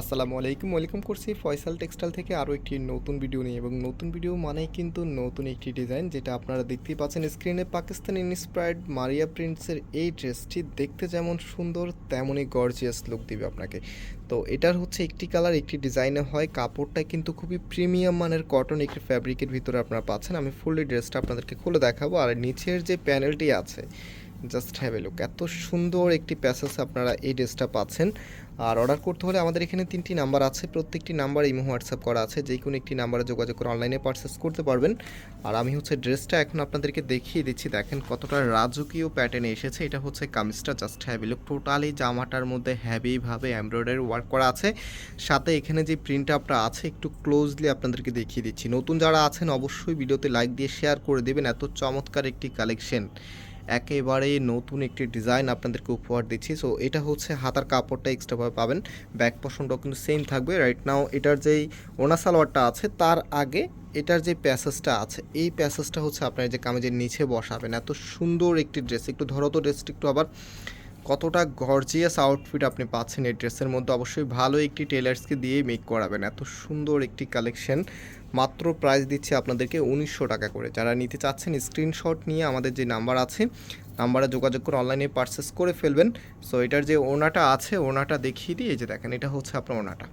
আসসালামু আলাইকুম, ওয়েলকাম করছি ফয়সাল টেক্সটাইল থেকে আরও একটি নতুন ভিডিও নিয়ে। এবং নতুন ভিডিও মানেই কিন্তু নতুন একটি ডিজাইন, যেটা আপনারা দেখতেই পাচ্ছেন স্ক্রিনে পাকিস্তান ইন্সপায়ার্ড মারিয়া প্রিন্টসের এই ড্রেসটি দেখতে যেমন সুন্দর, তেমনই গর্জিয়াস লুক দিবে আপনাকে। তো এটার হচ্ছে একটি কালার, একটি ডিজাইনে হয়। কাপড়টা কিন্তু খুবই প্রিমিয়াম মানের কটন একটি ফ্যাব্রিকের ভিতরে আপনারা পাচ্ছেন। আমি ফুললি ড্রেসটা আপনাদেরকে খুলে দেখাবো। আর নিচের যে প্যানেলটি আছে জাস্ট হ্যাভ এ লুক এত সুন্দর একটি প্যাসেজ আপনারা এই ড্রেসটা পাচ্ছেন। আর অর্ডার করতে হলে আমাদের এখানে তিনটি নাম্বার আছে। প্রত্যেকটি নাম্বার ইমো হোয়াটসঅ্যাপ করা আছে। যে কোনো একটি নাম্বারে যোগাযোগ করে অনলাইনে পারচেস করতে পারবেন। আর আমি হচ্ছে ড্রেসটা এখন আপনাদেরকে দেখিয়ে দিচ্ছি। দেখেন কতটা রাজকীয় প্যাটার্নে এসেছে। এটা হচ্ছে কামিজটা। জাস্ট হ্যাভি লুক টোটালি জামাটার মধ্যে হ্যাভিভাবে এমব্রয়ডারি ওয়ার্ক করা আছে। সাথে এখানে যে প্রিন্ট আপটা আছে, একটু ক্লোজলি আপনাদেরকে দেখিয়ে দিচ্ছি। নতুন যারা আছেন, অবশ্যই ভিডিওতে লাইক দিয়ে শেয়ার করে দেবেন। এত চমৎকার একটি কালেকশন একেবারে নতুন একটি ডিজাইন আপনাদেরকে উপহার দিচ্ছি। সো এটা হচ্ছে হাতার কাপড়টা এক্সট্রাভাবে পাবেন। ব্যাক পশনটাও কিন্তু সেম থাকবে। রাইট নাও এটার যেই ওনা সালোয়ারটা আছে, তার আগে এটার যে প্যাসেজটা আছে, এই প্যাসেজটা হচ্ছে আপনার যে কামেজের নিচে বসাবেন। এত সুন্দর একটি ড্রেস একটু ধরো তো ড্রেসটা একটু আবার কতটা গর্জিয়াস আউটফিট আপনি পাচ্ছেন এই ড্রেসের মধ্যে, অবশ্যই ভালো একটি টেলার্সকে দিয়ে মেক করাবেন। এত সুন্দর একটি কালেকশন মাত্র প্রাইস দিচ্ছে আপনাদেরকে উনিশশো টাকা করে। যারা নিতে চাচ্ছেন স্ক্রিনশট নিয়ে আমাদের যে নাম্বার আছে নাম্বারে যোগাযোগ করে অনলাইনে পারচেস করে ফেলবেন। সো এটার যে ওনাটা আছে, ওনাটা দেখিয়ে এই যে দেখেন, এটা হচ্ছে আপনার ওনাটা।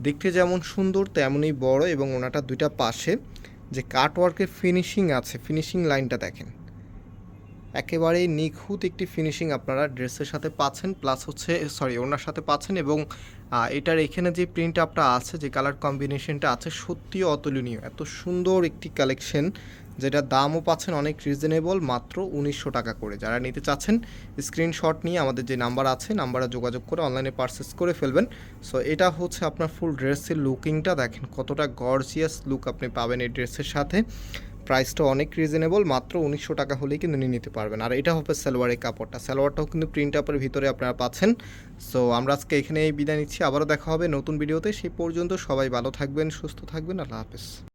দেখতে যেমন সুন্দর, তেমনই বড় এবং ওনাটা দুইটা পাশে। যে কাটওয়ার্কের ফিনিশিং আছে ফিনিশিং লাইনটা দেখেন। একেবারে নিখুঁত একটি ফিনিশিং আপনারা ড্রেসের সাথে পাচ্ছেন প্লাস হচ্ছে সরি ওনার সাথে পাচ্ছেন এবং এটার এখানে যে প্রিন্ট আপটা আছে, যে কালার কম্বিনেশনটা আছে, সত্যিই অতুলনীয়। এত সুন্দর একটি কালেকশন যেটা দামও পাচ্ছেন অনেক রিজনেবল মাত্র উনিশশো টাকা করে। যারা নিতে চাচ্ছেন স্ক্রিনশট নিয়ে আমাদের যে নাম্বার আছে নাম্বারে যোগাযোগ করে অনলাইনে পারচেস করে ফেলবেন। সো এটা হচ্ছে আপনার ফুল ড্রেসের লুকিংটা দেখেন কতটা গর্জিয়াস লুক আপনি পাবেন এই ড্রেসের সাথে। প্রাইসটা অনেক রিজনেবল মাত্র উনিশশো টাকা হলেই কিন্তু নিয়ে নিতে পারবেন। আর এটা হবে সালোয়ারের কাপড়টা। সালোয়ারটাও কিন্তু প্রিন্ট আপের ভিতরে আপনারা পাচ্ছেন। সো আমরা আজকে এখানে বিদায় নিচ্ছি। আবারও দেখা হবে নতুন ভিডিওতে সেই পর্যন্ত সবাই ভালো থাকবেন, সুস্থ থাকবেন। আল্লাহ হাফেজ।